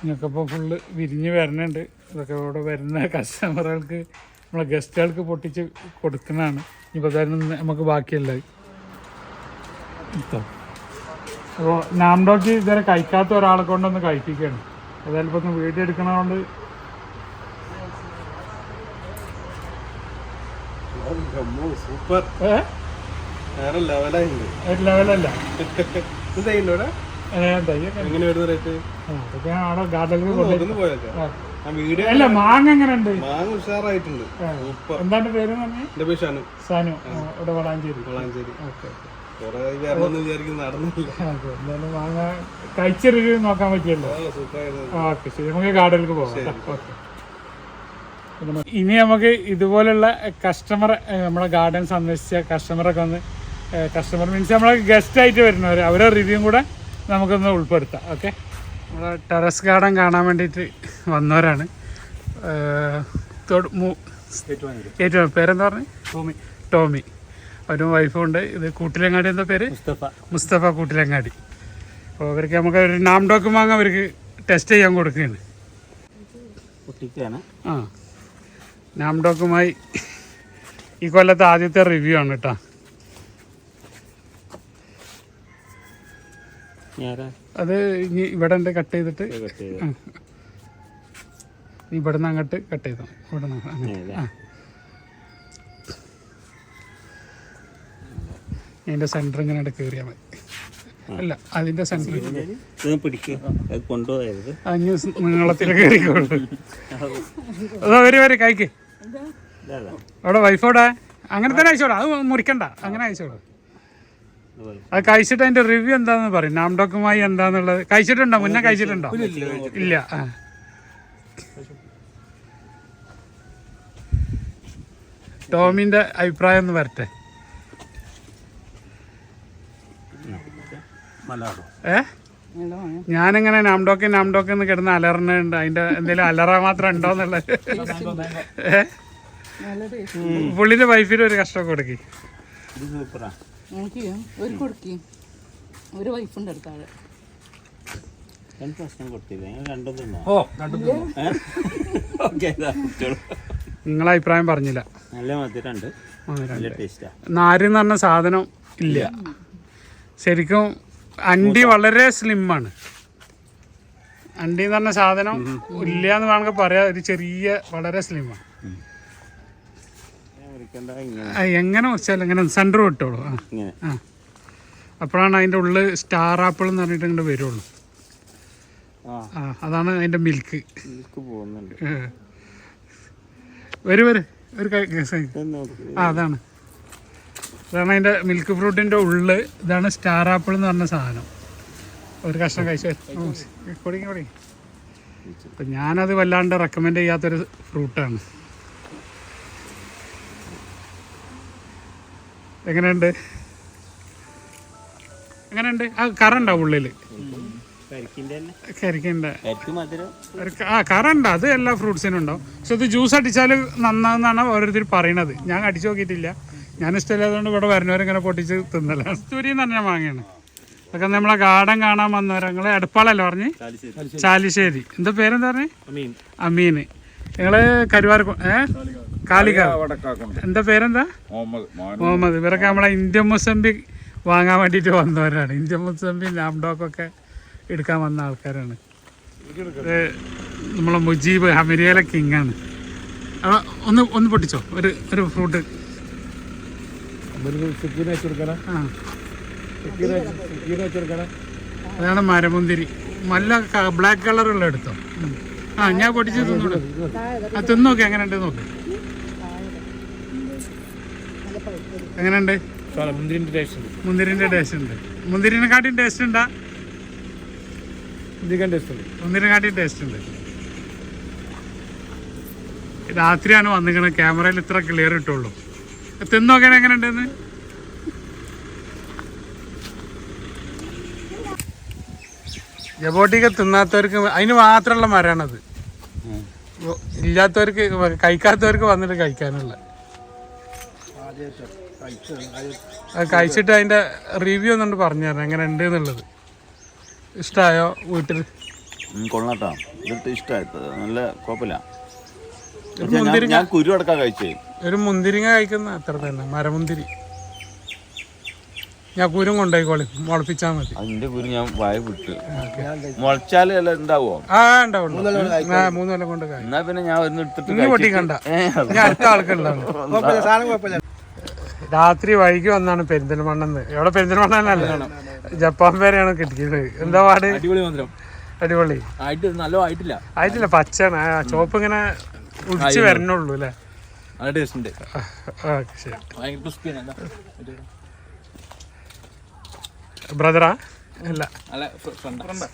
ഇതൊക്കെ ഇപ്പോൾ ഫുള്ള് വിരിഞ്ഞ് വരണുണ്ട്. ഇതൊക്കെ ഇവിടെ വരുന്ന കസ്റ്റമറുകൾക്ക് നമ്മളെ ഗസ്റ്റുകൾക്ക് പൊട്ടിച്ച് കൊടുക്കുന്നതാണ്. ഇപ്പോൾ തന്നെ നമുക്ക് ബാക്കിയുള്ളത് അപ്പോൾ നാംഡോക്ക് ഇതുവരെ കഴിക്കാത്ത ഒരാളെ കൊണ്ടൊന്ന് കഴിപ്പിക്കുകയാണ്. അതായത് ഇപ്പോൾ ഒന്ന് വീഡിയോ എടുക്കണതുകൊണ്ട് സൂപ്പർ. വേറെ ലെവലായിട്ടുണ്ട് ലെവലല്ല എങ്ങനെ വരുന്ന റേറ്റ് അവിടെ ഗാർഡനിൽ കൊണ്ടുപോയി അല്ല മാങ്ങ എങ്ങനെ ഉണ്ട് മാങ്ങ ഉഷാറായിട്ടുണ്ട്. എന്താണ് പേര് എന്റെ പേര് ഷാനു. സാനു ഇവിടെ വളാഞ്ചേരി. വളാഞ്ചേരി. ഓക്കെ എന്തായാലും മാങ്ങ നോക്കാൻ പറ്റിയല്ലോ. ആ ഓക്കെ ശരി. നമുക്ക് ഗാർഡനിലേക്ക് പോകാം. ഓക്കെ. ഇനി നമുക്ക് ഇതുപോലുള്ള കസ്റ്റമർ നമ്മളെ ഗാർഡൻ സന്ദർശിച്ച കസ്റ്റമറൊക്കെ ഒന്ന് കസ്റ്റമർ മീൻസ് നമ്മളെ ഗസ്റ്റ് ആയിട്ട് വരുന്നവർ അവരെ റിവ്യൂ കൂടെ നമുക്കൊന്ന് ഉൾപ്പെടുത്താം. ഓക്കെ? നമ്മളെ ടെറസ് ഗാർഡൻ കാണാൻ വേണ്ടിയിട്ട് വന്നവരാണ്. ഏറ്റവും പേരെന്താ പറഞ്ഞു? ടോമി. ടോമി. അവരും വൈഫും ഉണ്ട്. ഇത് കൂട്ടിലങ്ങാടി എന്താ പേര്? മുസ്തഫ. മുസ്തഫ കൂട്ടിലങ്ങാടി. അപ്പോൾ അവർക്ക് നമുക്ക് ഒരു നാം ഡോക്ക് വാങ്ങാൻ അവർക്ക് ടെസ്റ്റ് ചെയ്യാൻ കൊടുക്കുകയാണ്. ആ. നാം ഡോക്കുമായി ഈ കൊല്ലത്തെ ആദ്യത്തെ റിവ്യൂ ആണ് കേട്ടോ. അത് ഇനി ഇവിടെ ഉണ്ട് കട്ട് ചെയ്തിട്ട് ഇവിടെ നിന്ന് അങ്ങോട്ട് കട്ട് ചെയ്തോ? ഇവിടെ നിന്ന് സെന്റർ ഇങ്ങനെ ആ. അതിന്റെ സെന്റർ ഇങ്ങനെ കയറിയാൽ മതി. അല്ല അതിന്റെ സെന്റർ ഇത് പിടിക്കുക അത് കൊണ്ടുപോയത് അഞ്ഞ് നീളത്തിൽ കയറിക്കോളൂ അതോ വരും വരും കഴിക്ക് ഇതല്ല അവിടെ വൈഫോടെ അങ്ങനെ തന്നെ അയച്ചോളാം. അത് മുറിക്കണ്ട. അങ്ങനെ അയച്ചോളൂ. അത് കഴിച്ചിട്ട് അതിന്റെ റിവ്യൂ എന്താന്ന് പറയും. നാംഡോക്കുമായി എന്താന്നുള്ളത്. കഴിച്ചിട്ടുണ്ടോ? മുന്നേ കഴിച്ചിട്ടുണ്ടോ? ഇല്ല. ടോമിന്റെ അഭിപ്രായം ഒന്ന് വരട്ടെ. ഏ? ഞാനിങ്ങനെ നാംഡോക്ക് നാംഡോക്ക് എന്ന് കിടന്ന് അലറിനുണ്ട് അതിന്റെ എന്തെങ്കിലും അലറ മാത്രം ഉണ്ടോ എന്നുള്ളത്. ഏ? പുള്ളിന്റെ വൈഫിന് ഒരു കഷ്ടം കൊടുക്കി. ഇത് സൂപ്പറാ എനിക്ക് ഒരു കൊടുക്കി. ഒരു വൈഫുണ്ട് അടുത്താൾ രണ്ട് പ്രശ്നം കൊടുത്തില്ല? ഞാൻ രണ്ടും തിന്നോ? ഓ കണ്ടു ഓക്കെ നിങ്ങളെ അഭിപ്രായം പറഞ്ഞില്ല. നല്ല മധുരമുണ്ട്. നല്ല ടേസ്റ്റാ നാര് എന്ന് പറഞ്ഞ സാധനം ഇല്ല. ശരിക്കും അണ്ടി വളരെ സ്ലിമ്മാണ് അണ്ടി എന്ന് പറഞ്ഞ സാധനം ഇല്ല എന്ന് വേണമെങ്കിൽ പറയാം. ഒരു ചെറിയ വളരെ സ്ലിമാണ് എങ്ങനെ വെച്ചാൽ എങ്ങനെ സെന്റർ വിട്ടോളൂ ആ. ഇങ്ങനെ. ആ. അപ്പോഴാണ് അതിന്റെ ഉള്ളിൽ സ്റ്റാർ ആപ്പിൾ എന്ന് പറഞ്ഞിട്ട് ഇങ്ങോട്ട് വരുള്ളൂ. ആ. അതാണ് അതിന്റെ മിൽക്ക് മിൽക്ക് പോകുന്നുണ്ട്. വരൂ വരൂ. ഒരു ആ അതാണ്. ഇതാണ് അതിന്റെ മിൽക്ക് ഫ്രൂട്ടിന്റെ ഉള്ളിൽ ഇതാണ് സ്റ്റാർ ആപ്പിൾ എന്ന് പറഞ്ഞ സാധനം. ഒരു കഷ്ണം കഴിച്ചു കൊടുങ്ങി കൊടുങ്ങി അപ്പം ഞാനത് വല്ലാണ്ട് റെക്കമെൻഡ് ചെയ്യാത്തൊരു ഫ്രൂട്ടാണ് എങ്ങനെയുണ്ട്? എങ്ങനെയുണ്ട്? ആ കറണ്ടാ ഉള്ളിൽ കരിക്കിന്റെ. ആ കറണ്ട. അത് എല്ലാ ഫ്രൂട്ട്സിനും ഉണ്ടാവും. പക്ഷെ ഇത് ജ്യൂസ് അടിച്ചാൽ നന്നാന്നാണ് ഓരോരുത്തർ പറയണത്. ഞാൻ അടിച്ചു നോക്കിയിട്ടില്ല. ഞാൻ ഇഷ്ടമില്ലാത്തതുകൊണ്ട് ഇവിടെ വരുന്നവരിങ്ങനെ പൊട്ടിച്ച് തിന്നല കസ്തൂരി എന്ന് പറഞ്ഞാൽ വാങ്ങിയാണ്. അതൊക്കെ നമ്മളെ ഗാർഡൻ കാണാൻ വന്നവരങ്ങൾ എടപ്പാളല്ലേ പറഞ്ഞ്? ചാലിശ്ശേരി. എന്താ പേരെന്താ പറഞ്ഞേ? അമീന്. നിങ്ങൾ കരുവാർക്കും ഏ? കാലിക്കാവ് എന്താ പേരെന്താ? മുഹമ്മദ് ഇവരൊക്കെ നമ്മളെ ഇന്ത്യൻ മുസംബി വാങ്ങാൻ വേണ്ടിട്ട് വന്നവരാണ്. ഇന്ത്യൻ മുസംബി ലാംഡോക്കൊക്കെ എടുക്കാൻ വന്ന ആൾക്കാരാണ്. ഇത് നമ്മളെ മുജീബ് ഹമിരിയല കിങ്ങാണ് ആണ്. ഒന്ന് ഒന്ന് പൊട്ടിച്ചോ? ഒരു ഒരു ഫ്രൂട്ട് അതാണ് മരമുന്തിരി. നല്ല ബ്ലാക്ക് കളറുള്ള എടുത്തോ. ആ ഞാൻ പൊട്ടിച്ച് തിന്നോട്ടെ ആ തിന്നോക്കെ. എങ്ങനെയുണ്ട് നോക്ക്. എങ്ങനെയുണ്ട്? മുന്തിരിന്റെ ടേസ്റ്റ് ഉണ്ട്. മുന്തിരിനെക്കാട്ടിയും ടേസ്റ്റ് ഉണ്ടാ? മുന്തിരിനെക്കാട്ടിയും ടേസ്റ്റ് ഉണ്ട്. രാത്രിയാണ് വന്നിങ്ങനെ ക്യാമറയിൽ ഇത്ര ക്ലിയർ ഇട്ടുള്ളൂ. നോക്കണേ എങ്ങനെ ഉണ്ടെന്ന് ജബോട്ടിക്ക് തിന്നാത്തവർക്ക് അതിന് മാത്രമുള്ള മരമാണത് ഇല്ലാത്തവർക്ക് കഴിക്കാത്തവർക്ക് വന്നിട്ട് കഴിക്കാനുള്ള. കഴിച്ചിട്ട് അതിന്റെ റിവ്യൂ ഒന്നുകൊണ്ട് പറഞ്ഞു തരണം. എങ്ങനെ ഉണ്ട് എന്നുള്ളത്. ഇഷ്ടമായോ വീട്ടിൽ? കൊള്ളാട്ടോ. ഇതിട്ട് ഇഷ്ടമായി നല്ല കുഴപ്പമില്ല. ഞാൻ- കുരു കഴിച്ചേ. ഒരു മുന്തിരിങ്ങ കഴിക്കുന്ന അത്ര തന്നെ. മരമുന്തിരി. ഞാൻ കുരും കൊണ്ടുപോയിക്കോളി. മുളപ്പിച്ചാൽ മതി. അതിന്റെ കുരു ഞാൻ വായ വിട്ട്. മുളച്ചാൽ ഉണ്ടാവോ ആ മൂന്ന് കൊല്ലം കൊണ്ട് എന്നാ പിന്നെ ഞാൻ ഒന്ന് എടുത്തിട്ട് പൊട്ടിക്കണ്ട. ഞാൻ അടുത്ത ആൾക്കുള്ളതാണ്. രാത്രി വൈകി വന്നാണ് പെരിന്തൽമണ്ണെന്ന്. എവിടെ പെരിന്തൽമണ്ണല്ല ജപ്പാൻ പേരെയാണ് കിട്ടിയത് എന്താ പാട്? അടിപൊളി നല്ല ആയിട്ടില്ല. ആയിട്ടില്ല പച്ചയാണ്. ആ ചോപ്പ് ഇങ്ങനെ ഉടിച്ച് വരണുള്ളൂ അല്ലേ? ബ്രദറാ? അല്ല.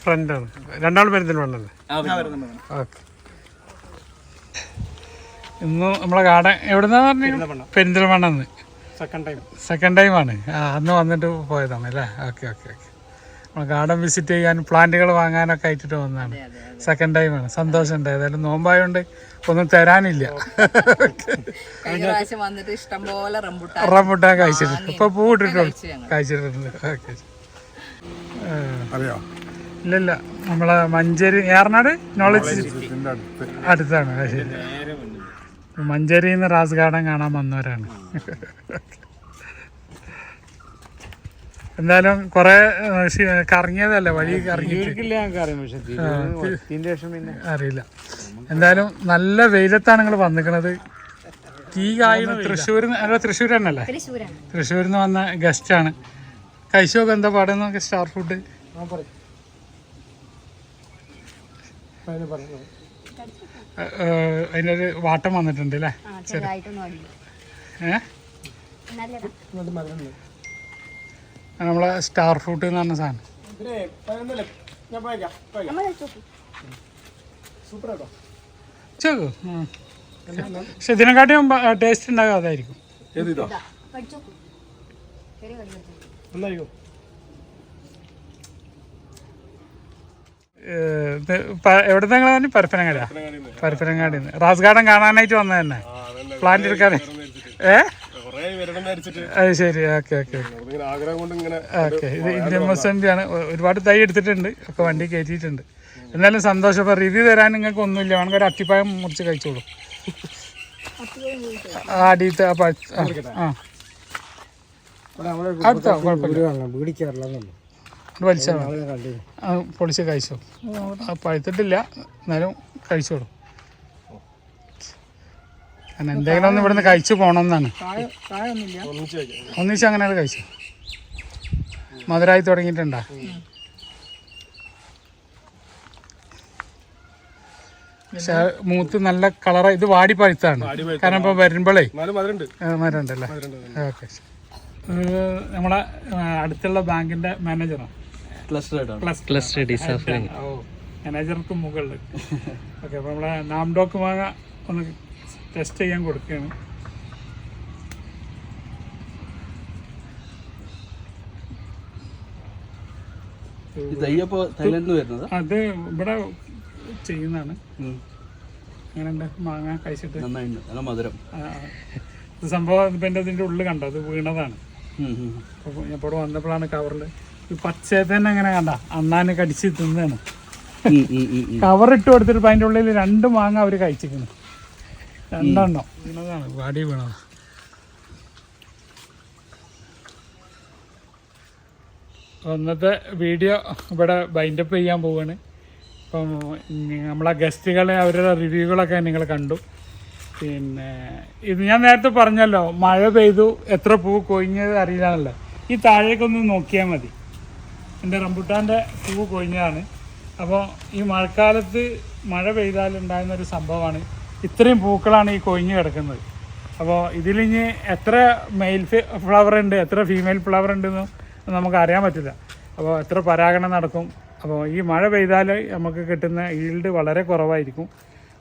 ഫ്രണ്ടാണ് രണ്ടാളും പെരിന്തൽമണ്ണല്ലേ ഓക്കെ. ഇന്ന് നമ്മളെ ഗാർഡൻ എവിടെന്നാ പറഞ്ഞു പെരിന്തൽമണ്ണെന്ന്. സെക്കൻഡ് ടൈം സെക്കൻഡ് ടൈമാണ് ആ അന്ന് വന്നിട്ട് പോയതാണ് അല്ലേ? ഓക്കെ ഓക്കെ ഓക്കെ നമ്മൾ ഗാർഡൻ വിസിറ്റ് ചെയ്യാൻ പ്ലാന്റുകൾ വാങ്ങാനൊക്കെ ആയിട്ടിട്ട് വന്നതാണ്. സെക്കൻഡ് ടൈമാണ് സന്തോഷമുണ്ട് ഏതായാലും നോമ്പായോണ്ട് ഒന്നും തരാനില്ല. കഴിഞ്ഞ പ്രാവശ്യം വന്നിട്ട് ഇഷ്ടം പോലെ റംബുട്ടാൻ റംബുട്ടാൻ കഴിച്ചിട്ടുണ്ട് ഇപ്പൊ പൂ ഇട്ടിട്ടുണ്ട്. കഴിച്ചിട്ടുണ്ട്. ഓക്കെ അറിയോ? ഇല്ലല്ല. നമ്മളെ മഞ്ചേരി ഏറനാട്? നോളജ് അടുത്താണ്. ശരി. മഞ്ചേരിയിൽ നിന്ന് റാസ് ഗാർഡൻ കാണാൻ വന്നവരാണ്. എന്തായാലും കുറെ കറങ്ങിയതല്ലേ? വഴി കറങ്ങിയിട്ടില്ല അറിയില്ല. എന്തായാലും നല്ല വെയിലത്താണ് നിങ്ങൾ വന്നിക്കണത്. തീ കായുന്ന തൃശ്ശൂർ അല്ല തൃശ്ശൂർ തന്നെയല്ലേ തൃശ്ശൂരിൽ നിന്ന് വന്ന ആണ് കഴിച്ചോക്കെ എന്താ പാടുന്ന സ്റ്റാർ ഫുഡ്. അതിന്റെ ഒരു വാട്ടം വന്നിട്ടുണ്ട് അല്ലേ? നമ്മളെ സ്റ്റാർ ഫ്രൂട്ട് എന്ന് പറഞ്ഞ സാധനം. പക്ഷെ ഇതിനെക്കാട്ടിയും ടേസ്റ്റ് ഉണ്ടാകും അതായിരിക്കും ഏത് ഇതോ? നന്നായിരിക്കും എവിടുന്ന് നിങ്ങൾ തന്നെ പരപ്പനങ്ങാടിയാ? പരപ്പനങ്ങാടി റാസ് ഗാർഡൻ കാണാനായിട്ട് വന്നത് തന്നെ പ്ലാന്റ് എടുക്കാൻ ഏ? അത് ശരി ഓക്കെ ഓക്കെ. ഇങ്ങനെ ആഗ്രഹം കൊണ്ട് ഇങ്ങനെ ഓക്കെ. ഇത് ഇന്ത്യൻ മൊസംബിയാണ് ഒരുപാട് തൈ എടുത്തിട്ടുണ്ട്. ഒക്കെ വണ്ടി കയറ്റിയിട്ടുണ്ട്. എന്നാലും സന്തോഷം. ഇപ്പം റിവ്യൂ തരാൻ നിങ്ങൾക്ക് ഒന്നുമില്ല. വേണമെങ്കിൽ ഒരു അട്ടിപ്പായം മുറിച്ച് കഴിച്ചോളൂ. ആ അടിയത്തെ ആ പഴ- ആ, ആ. അടുത്തോ? കുഴപ്പമില്ല. ആ പൊളിച്ച് കഴിച്ചോ ആ, പഴുത്തിട്ടില്ല. എന്നാലും കഴിച്ചോളൂ കാരണം എന്തെങ്കിലും ഒന്ന് ഇവിടുന്ന് കഴിച്ചു പോകണമെന്നാണ് ഒന്നിച്ച് അങ്ങനെ കഴിച്ചു മധുരമായി തുടങ്ങിയിട്ടുണ്ടാ? പക്ഷെ മൂത്ത് നല്ല കളർ ഇത് വാടി പഴുത്താണ്. കാരണം ഇപ്പൊ വരുമ്പോഴേ മരണ്ടല്ലേ ഓക്കെ. നമ്മളെ അടുത്തുള്ള ബാങ്കിന്റെ മാനേജറാണ് ക്ലസ്റ്റർ മാനേജർക്ക് മുകളിൽ ഓക്കെ അപ്പോൾ നമ്മളെ നാംഡോക്ക് മാങ്ങ ഒന്ന് ടെസ്റ്റ് ചെയ്യാൻ കൊടുക്കുകയാണ്. അത് ഇവിടെ ചെയ്യുന്നതാണ്. അങ്ങനെയുണ്ട് മാങ്ങ കഴിച്ചിട്ട്? നന്നായിട്ടുണ്ട്. നല്ല മധുരം. സംഭവം ഇപ്പം എന്റെ ഇതിന്റെ ഉള്ളിൽ കണ്ടോ? അത് വീണതാണ്. അപ്പോൾ ഞാൻ ഇപ്പോൾ വന്നപ്പോഴാണ് കവറിൽ പച്ചയെ തന്നെ അങ്ങനെ കണ്ട. അണ്ണാനെ കടിച്ച് തിന്നാണ്. കവർ ഇട്ട് കൊടുത്തിട്ട് അതിന്റെ ഉള്ളിൽ രണ്ട് മാങ്ങ അവർ കഴിച്ചിരിക്കുന്നു. രണ്ടെണ്ണം. വീണതാണ് വാടി വീണത്. ഇന്നത്തെ വീഡിയോ ഇവിടെ ബൈൻഡപ്പ് ചെയ്യാൻ പോവാണ്. ഇപ്പം നമ്മളെ ഗസ്റ്റുകളെ അവരുടെ റിവ്യൂകളൊക്കെ നിങ്ങൾ കണ്ടു. പിന്നെ ഇത് ഞാൻ നേരത്തെ പറഞ്ഞല്ലോ മഴ പെയ്തു എത്ര പൂ കൊയിഞ്ഞത് അറിയില്ലാന്നല്ലോ. ഈ താഴേക്കൊന്ന് നോക്കിയാൽ മതി. എന്റെ റംബുട്ടാന്റെ പൂവ് കൊഴിഞ്ഞതാണ്. അപ്പോൾ ഈ മഴക്കാലത്ത് മഴ പെയ്താൽ ഉണ്ടാകുന്ന ഒരു സംഭവമാണ്. ഇത്രയും പൂക്കളാണ് ഈ കൊഴിഞ്ഞ് കിടക്കുന്നത്. അപ്പോൾ ഇതിലിഞ്ഞ് എത്ര മെയിൽ ഫ്ലവർ ഉണ്ട് എത്ര ഫീമെയിൽ ഫ്ലവർ ഉണ്ടെന്ന് നമുക്ക് അറിയാൻ പറ്റില്ല. അപ്പോൾ എത്ര പരാഗണം നടക്കും. അപ്പോൾ ഈ മഴ പെയ്താൽ നമുക്ക് കിട്ടുന്ന ഈൽഡ് വളരെ കുറവായിരിക്കും.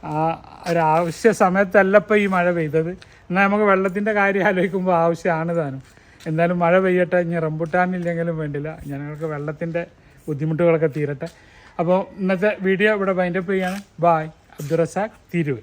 ആ ഒരു ആവശ്യ സമയത്തല്ല ഇപ്പോൾ ഈ മഴ പെയ്തത്. എന്നാൽ നമുക്ക് വെള്ളത്തിന്റെ കാര്യം ആലോചിക്കുമ്പോൾ ആവശ്യമാണ് താനും. എന്തായാലും മഴ പെയ്യട്ടെ ഇനി റംബുട്ടാനില്ലെങ്കിലും വേണ്ടില്ല. ഞങ്ങൾക്ക് വെള്ളത്തിന്റെ ബുദ്ധിമുട്ടുകളൊക്കെ തീരട്ടെ. അപ്പോൾ ഇന്നത്തെ വീഡിയോ ഇവിടെ ബൈൻഡപ്പ് ചെയ്യാണ് ബായ് അബ്ദുറസാഖ് തിരൂർ.